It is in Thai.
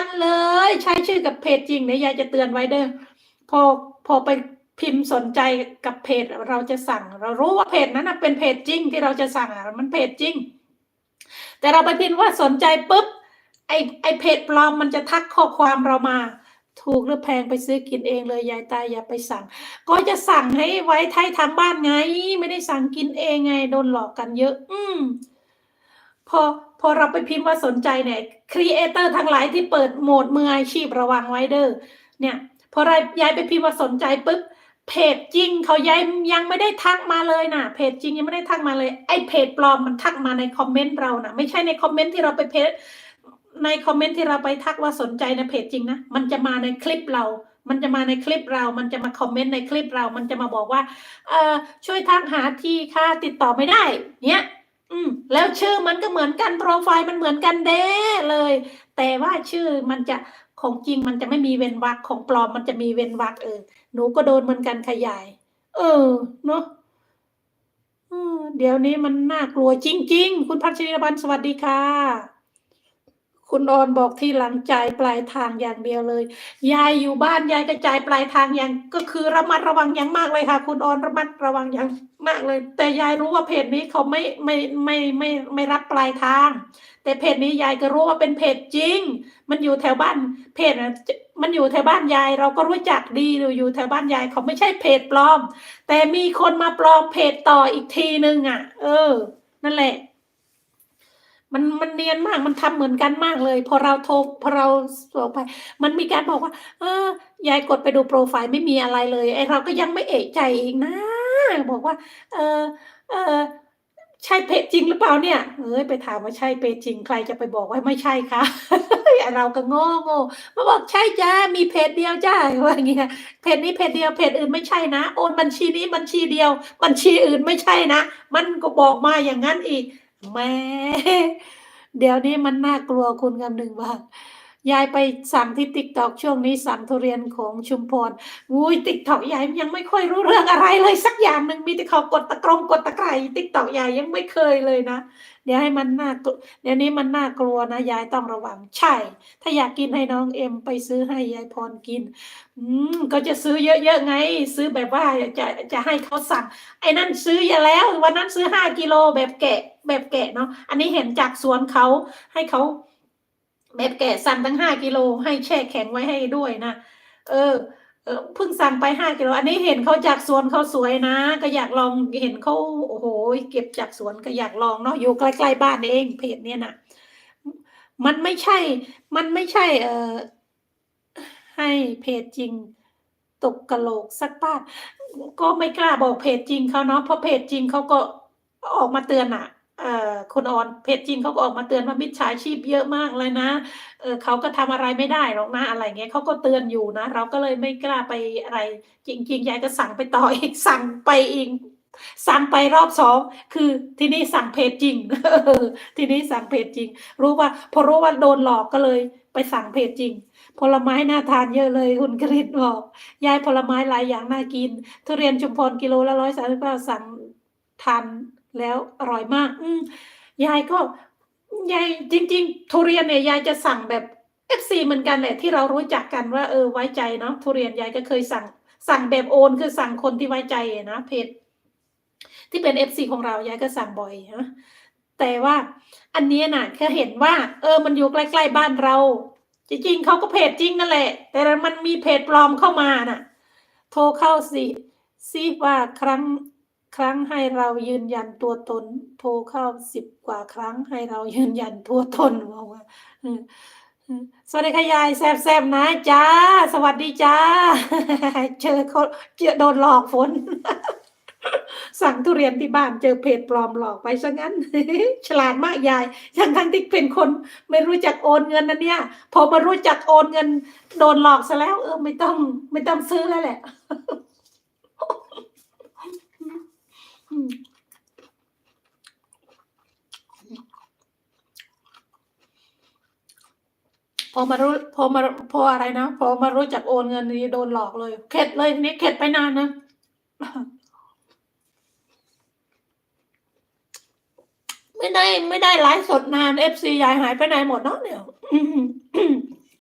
กันเลย ใช้ชื่อกับเพจจริงเดี๋ยยายจะเตือนไว้เด้อพอพอไปพิมพ์สนใจกับเพจเราจะสั่ง เรารู้ว่าเพจนั้นเป็นเพจจริงที่เราจะสั่งอะมันเพจจริง แต่เราไปพิมพ์ว่าสนใจปุ๊บไอไอเพจปลอมมันจะทักข้อความเรามา ถูกหรือแพงไปซื้อกินเองเลยยายตายอย่าไปสั่ง ก็จะสั่งให้ไว้ไทยทางบ้านไง ไม่ได้สั่งกินเองไง โดนหลอกกันเยอะ อืม พอพอเราไปพิมพ์ว่าสนใจเนี่ยครีเอเตอร์ทั้งหลายที่เปิดโหมดมืออาชีพระวังไว้เด้อเนี่ย พอเราย้ายไปพิมพ์ว่าสนใจปุ๊บเพจจริงเขาย้ายยังไม่ได้ทักมาเลยนะเพจจริงยังไม่ได้ทักมาเลยไอ้เพจปลอมมันทักมาในคอมเมนต์เรานะไม่ใช่ในคอมเมนต์ที่เราไปเพจในคอมเมนต์ที่เราไปทักว่าสนใจในเพจจริงนะมันจะมาในคลิปเรา มันจะมาในคลิปเรา มันจะมาคอมเมนต์ในคลิปเรา มันจะมาบอกว่าเออช่วยทักหาที่ค่าติดต่อไม่ได้ เนี่ย อืมแล้วชื่อมันก็เหมือนกันโปรไฟล์มันเหมือนกันเด้เลย แต่ว่าชื่อมันจะของจริงมันจะไม่มีเว้นวรรคของปลอมมันจะมีเว้นวรรคเออหนูก็โดนเหมือนกันขยาย เออเนาะเดี๋ยวนี้มันน่ากลัวจริง ๆ คุณพัชริบันสวัสดีค่ะ คุณออนบอกที่หลังจ่ายปลายทางอย่างเดียวเลย ยายอยู่บ้านยายกระจายปลายทางอย่างก็คือระมัดระวังอย่างมากเลยค่ะ คุณออนระมัดระวังอย่างมากเลย แต่ยายรู้ว่าเพจนี้เขาไม่ไม่ไม่ไม่ไม่ไม่รับปลายทาง แต่เพจนี้ยายก็รู้ว่าเป็นเพจจริง มันอยู่แถวบ้านเพจนะมันอยู่แถวบ้านยาย เราก็รู้จักดีอยู่อยู่แถวบ้านยายเขาไม่ใช่เพจปลอม แต่มีคนมาปลอมเพจต่ออีกทีนึงอะ เออ นั่นแหละ มันมันเนียนมากมันทำเหมือนกันมากเลย พอเราโทรพอเราส่งไป มันมีการบอกว่า เออยายกดไปดูโปรไฟล์ไม่มีอะไรเลยไอเราก็ยังไม่เอะใจอีกนะ บอกว่า เออเออใช่เพจจริงหรือเปล่าเนี่ยเอ้ยไปถามว่าใช่เพจจริงใครจะไปบอกว่าไม่ใช่คะเราก็โง่โง่มาบอกใช่จ้ามีเพจเดียวจ้าว่าอย่างเงี้ยเพจนี้เพจเดียวเพจอื่นไม่ใช่นะโอนบัญชีนี้บัญชีเดียว บัญชีอื่นไม่ใช่นะมันก็บอกมาอย่างนั้นอีก แม่เดี๋ยวนี้มันน่ากลัวคุณคำหนึ่งว่า ยายไปสั่งที่ติ๊กตอกช่วงนี้สั่งทุเรียนของชุมพรอุ้ยติ๊กตอกยายยังไม่ค่อยรู้เรื่องอะไรเลยสักอย่างหนึ่งมีแต่เขากดตะกรงกดตะไคร่ติ๊กตอกยายยังไม่เคยเลยนะ เดี๋ยวให้มันน่ากลัวเดี๋ยวนี้มันน่ากลัวนะยายต้องระวังใช่ ถ้าอยากกินให้น้องเอ็มไปซื้อให้ยายพรกิน อืมก็จะซื้อเยอะๆไง ซื้อแบบว่าจะจะให้เขาสั่ง ไอ้นั่นซื้ออย่าแล้ววันนั้นซื้อห้ากิโลแบบแกะแบบแกะเนาะอันนี้เห็นจากสวนเขาให้เขา แบบแกะสั่งตั้งห้ากิโลให้แช่แข็งไว้ให้ด้วยนะเออเพิ่งสั่งไปห้ากิโลอันนี้เห็นเขาจากสวนเขาสวยนะ ก็อยากลองเห็นเขาโอ้โห เก็บจากสวนก็อยากลองเนาะอยู่ใกล้ๆบ้านเองเพจเนี้ยนะมันไม่ใช่ มันไม่ใช่ เออให้เพจจริง ตกกระโหลกสักบ้าก็ไม่กล้าบอกเพจจริงเขาเนาะเพราะเพจจริงเขาก็ออกมาเตือนอะเอ่อ คุณออนเพจจริงเขาก็ออกมาเตือนว่ามิจฉาชีพเยอะมากเลยนะเเขาก็ทำอะไรไม่ได้หรอกนะอะไรเงี้ยเขาก็เตือนอยู่นะ เราก็เลยไม่กล้าไปอะไรจริงๆยายก็สั่งไปต่ออีกสั่งไปอีกสั่งไปรอบสองคือทีนี้สั่งเพจจริงทีนี้สั่งเพจจริง รู้ว่า พอรู้ว่าโดนหลอกก็เลยไปสั่งเพจจริง ผลไม้น่าทานเยอะเลยคุณกฤษบอกยายผลไม้หลายอย่างน่ากิน ทุเรียนชุมพรกิโลละร้อยสามสิบเก้าสั่งทาน แล้วอร่อยมาก อืยายก็ยายจริง ๆ ทุเรียนเนี่ยยายจะสั่งแบบเอฟซีเหมือนกันแหละที่เรารู้จักกันว่าเออไว้ใจเนาะทุเรียนยายก็เคยสั่งสั่งแบบโอนคือสั่งคนที่ไว้ใจนะเพจที่เป็นเอฟซีของเรายายก็สั่งบ่อยนะแต่ว่าอันนี้ยน่ะแค่เห็นว่า เออมันอยู่ใกล้ๆบ้านเรา จริงๆเขาก็เพจจริงนั่นแหละ แต่มันมีเพจปลอมเข้ามาน่ะ โทรเข้าสิซิว่าครั้ง ครั้งให้เรายืนยันตัวตน โทรเข้าสิบกว่าครั้งให้เรายืนยันตัวตนบอกว่าสวัสดีค่ะยายแซบๆนะจ้า สวัสดีจ้า เจอเขาเจอโดนหลอกฝน สั่งทุเรียนที่บ้านเจอเพจปลอมหลอกไปซะงั้น ฉลาดมากยายทั้งทั้งที่เป็นคน ไม่รู้จักโอนเงินนะเนี่ยพอมารู้จักโอนเงิน โดนหลอกซะแล้ว เออไม่ต้อง ไม่ต้องซื้อแล้วแหละ อืม พอมารู้พอมาพออะไรนะพอมารู้จักโอนเงินนี่โดนหลอกเลย เข็ดเลยทีนี้เข็ดไปนานนะไม่ได้ไม่ได้ไลฟ์สดนานเอฟซียายหายไปไหนหมดเนาะเนี่ย